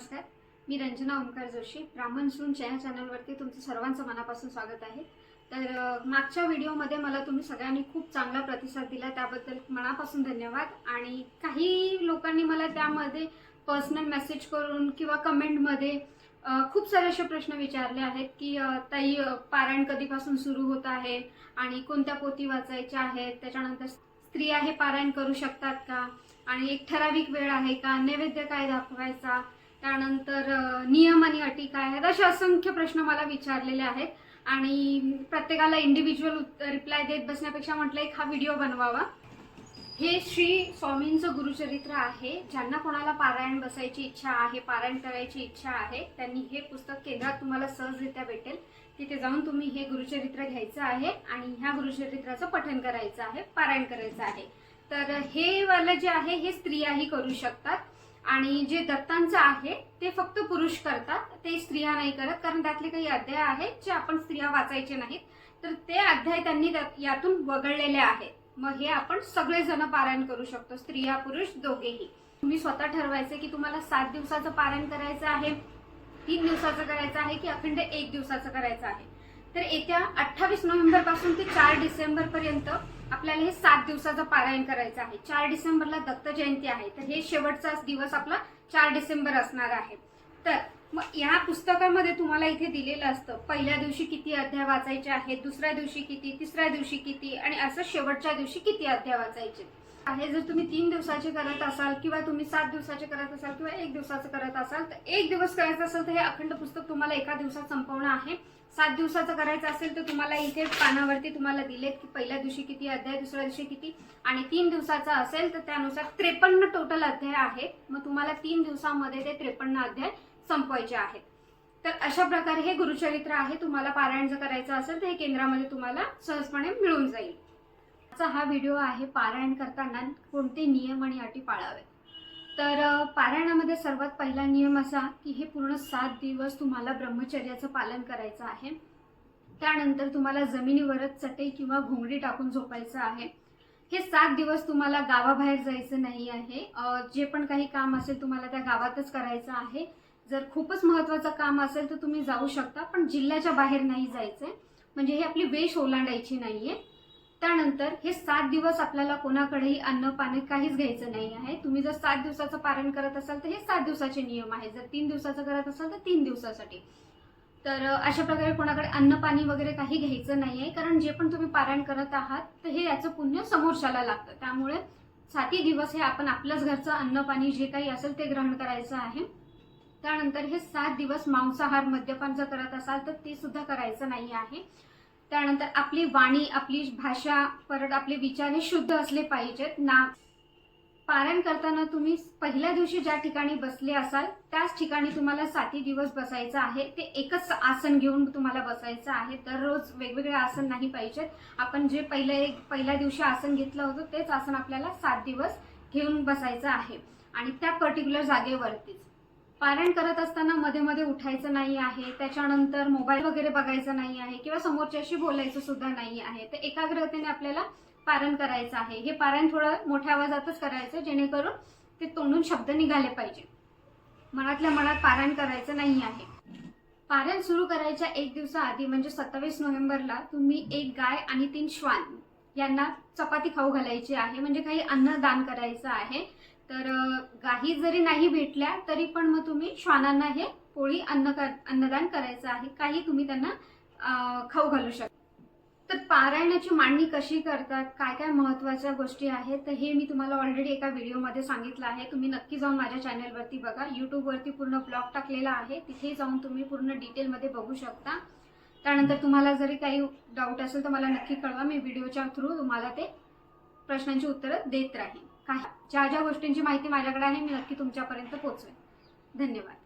नमस्कार. मी रंजना ओंकार जोशी. ब्राह्मण सून ह्या चॅनलवरती तुमचं सर्वांचं मनापासून स्वागत आहे. तर मागच्या व्हिडिओमध्ये मला तुम्ही सगळ्यांनी खूप चांगला प्रतिसाद दिला. त्याबद्दल मनापासून धन्यवाद. आणि काही लोकांनी मला त्यामध्ये पर्सनल मेसेज करून किंवा कमेंटमध्ये खूप सारे असे प्रश्न विचारले आहेत की ताई पारायण कधीपासून सुरू होत आहे आणि कोणत्या पोती वाचायच्या आहेत? त्याच्यानंतर स्त्रिया हे पारायण करू शकतात का? आणि एक ठराविक वेळ आहे का? नैवेद्य काय दाखवायचा? त्यानंतर नियम आणि अटी काय आहेत? असे असंख्य प्रश्न मला विचारलेले आहेत. आणि प्रत्येकाला इंडिव्हिज्युअल रिप्लाय देत बसण्यापेक्षा म्हटलं एक हा व्हिडिओ बनवावा. हे श्री स्वामींचं गुरुचरित्र आहे. ज्यांना कोणाला पारायण बसायची इच्छा आहे पारायण करायची इच्छा आहे त्यांनी हे पुस्तक केंद्रात तुम्हाला सहजरित्या भेटेल. तिथे जाऊन तुम्ही हे गुरुचरित्र घ्यायचं आहे आणि ह्या गुरुचरित्राचं पठण करायचं आहे पारायण करायचं आहे. तर हे वालं जे आहे हे स्त्रियाही करू शकतात. आणि जे दत्तांचं आहे ते फक्त पुरुष करतात. ते स्त्रिया नाही करत कारण त्यातले काही अध्याय आहेत जे आपण स्त्रिया वाचायचे नाहीत. तर ते अध्याय त्यांनी यातून वगळलेले आहेत. मग हे आपण सगळेजण पारायण करू शकतो स्त्रिया पुरुष दोघेही. तुम्ही स्वतः ठरवायचे की तुम्हाला सात दिवसाचं पारायण करायचं आहे तीन दिवसाचं करायचं आहे की अखंड एक दिवसाचं करायचं आहे. तर येत्या अठ्ठावीस नोव्हेंबरपासून ते चार डिसेंबर पर्यंत आपल्याला हे सात दिवसाचं पारायण करायचं आहे. चार डिसेंबरला दत्त जयंती आहे. तर हे शेवटचा दिवस आपला चार डिसेंबर असणार आहे. तर मग या पुस्तकामध्ये तुम्हाला इथे दिलेलं असतं पहिल्या दिवशी किती अध्याय वाचायचे आहेत दुसऱ्या दिवशी किती तिसऱ्या दिवशी किती आणि असं शेवटच्या दिवशी किती अध्याय वाचायचे? आहे जर तुम्ही तीन दिवसाचे करत असाल किंवा तुम्ही सात दिवसाचे करत असाल किंवा एक दिवसाचं करत असाल तर एक दिवस करायचं असेल तर हे अखंड पुस्तक तुम्हाला एका दिवसात संपवणं आहे. सात दिवसाचं करायचं असेल तर तुम्हाला इथे पानावरती तुम्हाला दिलेत की पहिल्या दिवशी किती अध्याय दुसऱ्या दिवशी किती आणि तीन दिवसाचा असेल तर त्यानुसार त्रेपन्न टोटल अध्याय आहेत. मग तुम्हाला तीन दिवसामध्ये ते त्रेपन्न अध्याय संपवायचे आहेत. तर अशा प्रकारे हे गुरुचरित्र आहे. तुम्हाला पारायण जर करायचं असेल तर हे केंद्रामध्ये तुम्हाला सहजपणे मिळून जाईल. आजचा हा व्हिडिओ आहे पारायण करताना कोणते नियम आणि अटी पाळावे? तर पारायणामध्ये सर्वात पहिला नियम असा की हे पूर्ण सात दिवस तुम्हाला ब्रह्मचर्याचं पालन करायचं आहे. त्यानंतर तुम्हाला जमिनीवरच चटई किंवा घोंगडी टाकून झोपायचं आहे. हे सात दिवस तुम्हाला गावाबाहेर जायचं नाही आहे. जे पण काही काम असेल तुम्हाला त्या गावातच करायचं आहे. जर खूपच महत्त्वाचं काम असेल तर तुम्ही जाऊ शकता पण जिल्ह्याच्या बाहेर नाही जायचंय. म्हणजे ही आपली वेश ओलांडायची नाही आहे त्यानंतर हे सात दिवस आपल्याला कोणाकडेही अन्न पाणी काहीच घ्यायचं नाही आहे. तुम्ही जर सात दिवसाचं पारण करत असाल तर हे सात दिवसाचे नियम आहे जर तीन दिवसाचं करत असाल तर तीन दिवसासाठी. तर अशा प्रकारे कोणाकडे अन्न पाणी वगैरे काही घ्यायचं नाही आहे. कारण जे पण तुम्ही पारायण करत आहात तर हे याचं पुण्य समोरच्याला लागतं. त्यामुळे साती दिवस हे आपण आपलंच घरचं अन्न पाणी जे काही असेल ते ग्रहण करायचं आहे. त्यानंतर हे सात दिवस मांसाहार मद्यपान जर करत असाल तर ते सुद्धा करायचं नाही आहे. त्यानंतर आपली वाणी आपली भाषा परत आपले विचार हे शुद्ध असले पाहिजेत. ना पारायण करताना तुम्ही पहिल्या दिवशी ज्या ठिकाणी बसले असाल त्याच ठिकाणी तुम्हाला साती दिवस बसायचं आहे. ते एकच आसन घेऊन तुम्हाला बसायचं आहे. दररोज वेगवेगळे आसन नाही पाहिजेत. आपण जे पहिले पहिल्या दिवशी आसन घेतलं होतं तेच आसन आपल्याला सात दिवस घेऊन बसायचं आहे. आणि त्या पर्टिक्युलर जागेवरतीच. पारायण करत असताना मध्ये मध्ये उठायचं नाही आहे त्याच्यानंतर मोबाईल वगैरे बघायचं नाही आहे किंवा समोरच्याशी बोलायचं सुद्धा नाही आहे तर एकाग्रतेने आपल्याला पारण करायचं आहे. हे पारायण थोडं मोठ्या आवाजातच करायचं जेणेकरून ते तोंडून शब्द निघाले पाहिजे. मनातल्या मनात पारायण करायचं नाही आहे. पारायण सुरू करायच्या एक दिवसाआधी म्हणजे सत्तावीस नोव्हेंबरला तुम्ही एक गाय आणि तीन श्वान यांना चपाती खाऊ घालायची आहे म्हणजे काही अन्न दान करायचं आहे. तर गाही जरी नाही भेटल्या तरी पण मग तुम्ही श्वानांना हे पोळी अन्न कर अन्नदान करायचं आहे. काही तुम्ही त्यांना खाऊ घालू शकता. तर पारायणाची मांडणी कशी करतात? काय काय महत्त्वाच्या गोष्टी आहेत? तर हे मी तुम्हाला ऑलरेडी एका व्हिडिओमध्ये सांगितलं आहे. तुम्ही नक्की जाऊन माझ्या चॅनलवरती बघा. यूट्यूबवरती पूर्ण ब्लॉग टाकलेला आहे. तिथे जाऊन तुम्ही पूर्ण डिटेलमध्ये बघू शकता. त्यानंतर तुम्हाला जरी काही डाऊट असेल तर मला नक्की कळवा. मी व्हिडिओच्या थ्रू तुम्हाला ते प्रश्नांची उत्तरं देत राहीन. काही ज्या ज्या गोष्टींची माहिती माझ्याकडे आहे मी नक्की तुमच्यापर्यंत पोहोचवेन. धन्यवाद.